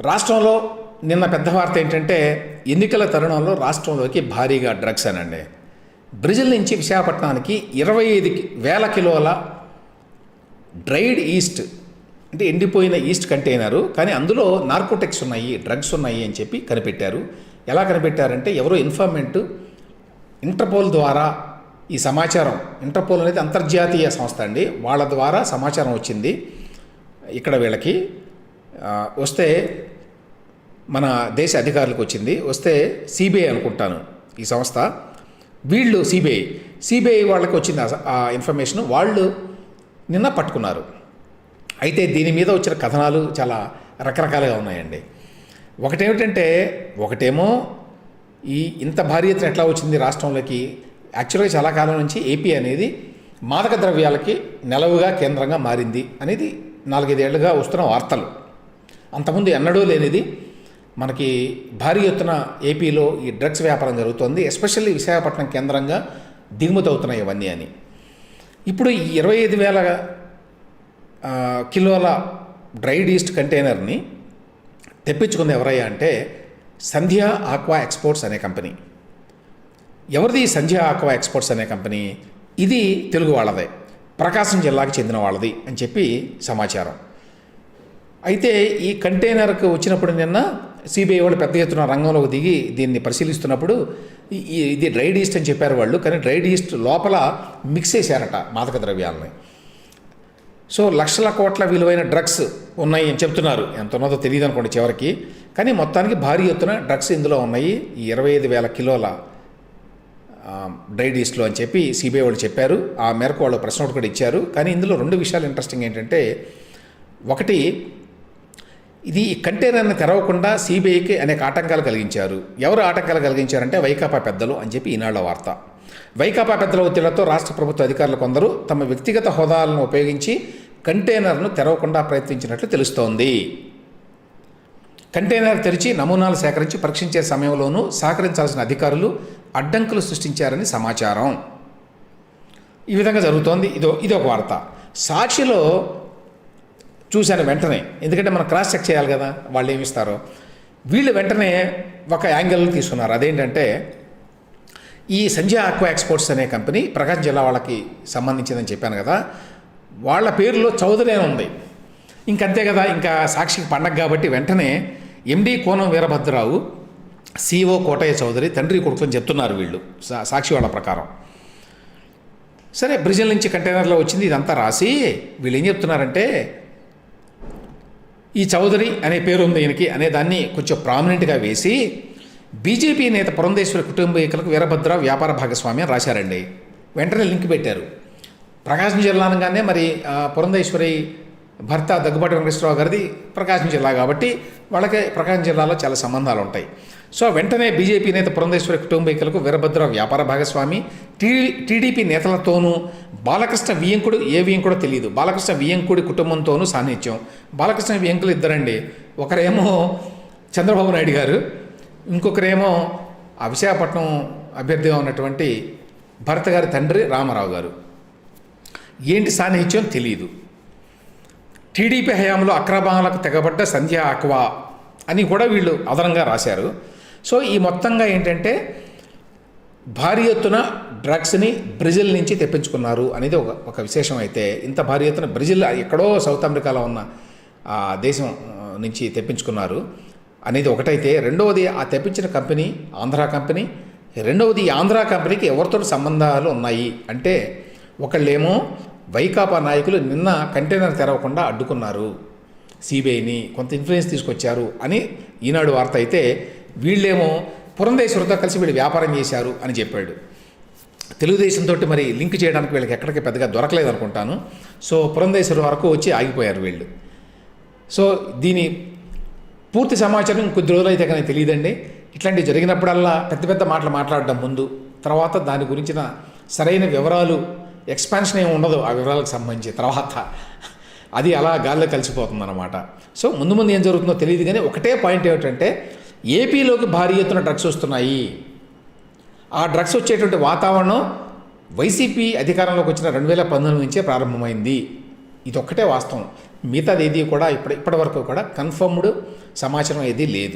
రాష్ట్రంలో నిన్న పెద్ద వార్త ఏంటంటే ఎన్నికల తరుణంలో రాష్ట్రంలోకి భారీగా డ్రగ్స్ అనండి. బ్రెజిల్ నుంచి విశాఖపట్నానికి ఇరవై ఐదు వేల కిలోల డ్రైడ్ ఈస్ట్ అంటే ఎండిపోయిన ఈస్ట్ కంటైనరు కానీ అందులో నార్కోటిక్స్ ఉన్నాయి డ్రగ్స్ ఉన్నాయి అని చెప్పి కనిపెట్టారు. ఎలా కనిపెట్టారంటే ఎవరో ఇన్ఫర్మెంట్ ఇంటర్పోల్ ద్వారా ఈ సమాచారం ఇంటర్పోల్ అనేది అంతర్జాతీయ సంస్థ అండి. వాళ్ళ ద్వారా సమాచారం వచ్చింది. ఇక్కడ వీళ్ళకి వస్తే మన దేశ అధికారులకు వచ్చింది. వస్తే సిబిఐ అనుకుంటాను ఈ సంస్థ. వీళ్ళు సిబిఐ. సిబిఐ వాళ్ళకి వచ్చింది ఆ ఇన్ఫర్మేషన్ వాళ్ళు నిన్న పట్టుకున్నారు. అయితే దీని మీద వచ్చిన కథనాలు చాలా రకరకాలుగా ఉన్నాయండి. ఒకటేమిటంటే ఒకటేమో ఈ ఇంత భారీ ఎత్తున ఎట్లా వచ్చింది రాష్ట్రంలోకి? యాక్చువల్గా చాలా కాలం నుంచి ఏపీ అనేది మాదక ద్రవ్యాలకి నెలవుగా కేంద్రంగా మారింది అనేది నాలుగైదేళ్ళుగా వస్తున్న వార్తలు. అంతకుముందు ఎన్నడూ లేనిది మనకి భారీ ఎత్తున ఏపీలో ఈ డ్రగ్స్ వ్యాపారం జరుగుతోంది ఎస్పెషల్లీ విశాఖపట్నం కేంద్రంగా దిగుమతి అవుతున్నాయి ఇవన్నీ అని. ఇప్పుడు ఈ ఇరవై ఐదు వేల కిలోల డ్రైడ్ ఈస్ట్ కంటైనర్ని తెప్పించుకుంది ఎవరయ్యా అంటే సంధ్య ఆక్వా ఎక్స్పోర్ట్స్ అనే కంపెనీ. ఎవరిది సంధ్యా సంధ్య ఆక్వా ఎక్స్పోర్ట్స్ అనే కంపెనీ? ఇది తెలుగు వాళ్ళదే ప్రకాశం జిల్లాకు చెందిన వాళ్ళది అని చెప్పి సమాచారం. అయితే ఈ కంటైనర్కు వచ్చినప్పుడు నిన్న సిబిఐ వాళ్ళు పెద్ద ఎత్తున రంగంలోకి దిగి దీన్ని పరిశీలిస్తున్నప్పుడు ఇది డ్రైడ్ ఈస్ట్ అని చెప్పారు వాళ్ళు కానీ డ్రైడ్ ఈస్ట్ లోపల మిక్స్ చేశారట మాదక ద్రవ్యాలని. సో లక్షల కోట్ల విలువైన డ్రగ్స్ ఉన్నాయి అని చెప్తున్నారు. ఎంత ఉన్నదో తెలియదు అనుకోండి చివరికి. కానీ మొత్తానికి భారీ ఎత్తున డ్రగ్స్ ఇందులో ఉన్నాయి. ఈ ఇరవై ఐదు వేల కిలోల డ్రైడ్ ఈస్ట్లో అని చెప్పి సిబిఐ వాళ్ళు చెప్పారు. ఆ మేరకు వాళ్ళు ప్రశ్న కూడా ఇచ్చారు. కానీ ఇందులో రెండు విషయాలు ఇంట్రెస్టింగ్ ఏంటంటే ఒకటి ఇది కంటైనర్ని తెరవకుండా సిబిఐకి అనేక ఆటంకాలు కలిగించారు. ఎవరు ఆటంకాలు కలిగించారంటే వైకాపా పెద్దలు అని చెప్పి ఈనాళ్ళ వార్త. వైకాపా పెద్దల ఒత్తిళ్ళతో రాష్ట్ర ప్రభుత్వ అధికారులు కొందరు తమ వ్యక్తిగత హోదాలను ఉపయోగించి కంటైనర్ను తెరవకుండా ప్రయత్నించినట్లు తెలుస్తోంది. కంటైనర్ తెరిచి నమూనాలు సేకరించి పరీక్షించే సమయంలోనూ సహకరించాల్సిన అధికారులు అడ్డంకులు సృష్టించారని సమాచారం. ఈ విధంగా జరుగుతోంది. ఇదో ఇది ఒక వార్త. సాక్షిలో చూశాను వెంటనే. ఎందుకంటే మనం క్రాస్ చెక్ చేయాలి కదా వాళ్ళు ఏమిస్తారో వీళ్ళు వెంటనే ఒక యాంగిల్ తీసుకున్నారు. అదేంటంటే ఈ సంజయ్ ఆక్వా ఎక్స్పోర్ట్స్ అనే కంపెనీ ప్రకాశం జిల్లా వాళ్ళకి సంబంధించిందని చెప్పాను కదా. వాళ్ళ పేరులో చౌదరి అని ఉంది. ఇంకంతే కదా ఇంకా సాక్షికి పండగ కాబట్టి వెంటనే ఎండి కోనం వీరభద్రరావు సిఓ కోటయ్య చౌదరి తండ్రి కొడుకుని చెప్తున్నారు వీళ్ళు సా- సాక్షి వాళ్ళ ప్రకారం. సరే బ్రిజిల్ నుంచి కంటైనర్లో వచ్చింది ఇదంతా రాసి వీళ్ళు ఏం చెప్తున్నారంటే ఈ చౌదరి అనే పేరు ఉంది ఈయనకి అనే దాన్ని కొంచెం ప్రామినెంట్గా వేసి బీజేపీ నేత పురంధేశ్వరి కుటుంబీకులకు వీరభద్ర వ్యాపార భాగస్వామి అని రాశారండి. వెంటనే లింక్ పెట్టారు. ప్రకాశం జిల్లా అనగానే మరి పురంధేశ్వరి భర్త దగ్గుబాటి వెంకటేశ్వరరావు గారిది ప్రకాశం జిల్లా కాబట్టి వాళ్ళకి ప్రకాశం జిల్లాలో చాలా సంబంధాలు ఉంటాయి సో వెంటనే బీజేపీ నేత పురంధేశ్వరి కుటుంబీకులకు వీరభద్ర వ్యాపార భాగస్వామి టీ టీడీపీ నేతలతోనూ బాలకృష్ణ వియంకుడు ఏ వియంకుడో తెలియదు బాలకృష్ణ వియంకుడి కుటుంబంతోనూ సాన్నిధ్యం. బాలకృష్ణ వియంకులు ఇద్దరండి. ఒకరేమో చంద్రబాబు నాయుడు గారు ఇంకొకరేమో ఆ విశాఖపట్నం అభ్యర్థిగా ఉన్నటువంటి భరత్ గారి తండ్రి రామారావు గారు. ఏంటి సాన్నిహిత్యం తెలియదు టీడీపీ హయాంలో అక్రమాలకు తెగబడ్డ సంధ్య ఆక్వా అని కూడా వీళ్ళు అదనంగా రాశారు. సో ఈ మొత్తంగా ఏంటంటే భారీ ఎత్తున డ్రగ్స్ని బ్రెజిల్ నుంచి తెప్పించుకున్నారు అనేది ఒక ఒక విశేషం అయితే. ఇంత భారీ ఎత్తున బ్రెజిల్ ఎక్కడో సౌత్ అమెరికాలో ఉన్న ఆ దేశం నుంచి తెప్పించుకున్నారు అనేది ఒకటైతే. రెండవది ఆ తెప్పించిన కంపెనీ ఆంధ్ర కంపెనీ. రెండవది ఈ ఆంధ్ర కంపెనీకి ఎవరితో సంబంధాలు ఉన్నాయి అంటే ఒకళ్ళేమో వైకాపా నాయకులు నిన్న కంటైనర్ తెరవకుండా అడ్డుకున్నారు. సిబిఐని కొంత ఇన్ఫ్లుయెన్స్ తీసుకొచ్చారు అని ఈనాడు వార్త అయితే వీళ్ళేమో పురంధేశ్వరితో కలిసి వీళ్ళు వ్యాపారం చేశారు అని చెప్పాడు. తెలుగుదేశంతో మరి లింక్ చేయడానికి వీళ్ళకి ఎక్కడికి పెద్దగా దొరకలేదు అనుకుంటాను. సో పురంధేశ్వరి వరకు వచ్చి ఆగిపోయారు వీళ్ళు. సో దీని పూర్తి సమాచారం కొద్ది రోజులైతే కానీ తెలియదండి. ఇట్లాంటివి జరిగినప్పుడల్లా పెద్ద పెద్ద మాటలు మాట్లాడడం ముందు తర్వాత దాని గురించిన సరైన వివరాలు ఎక్స్పాన్షన్ ఏమి ఉండదు ఆ వివరాలకు సంబంధించి తర్వాత. అది అలా గాల్లో కలిసిపోతుంది అనమాట సో ముందు ముందు ఏం జరుగుతుందో తెలియదు కానీ ఒకటే పాయింట్ ఏమిటంటే ఏపీలోకి భారీ ఎత్తున డ్రగ్స్ వస్తున్నాయి. ఆ డ్రగ్స్ వచ్చేటువంటి వాతావరణం వైసీపీ అధికారంలోకి వచ్చిన రెండు వేల పంతొమ్మిది నుంచే ప్రారంభమైంది. ఇది ఒక్కటే వాస్తవం. మిగతాది ఏది కూడా ఇప్పటి ఇప్పటి వరకు కూడా కన్ఫర్మ్డ్ సమాచారం ఏది లేదు.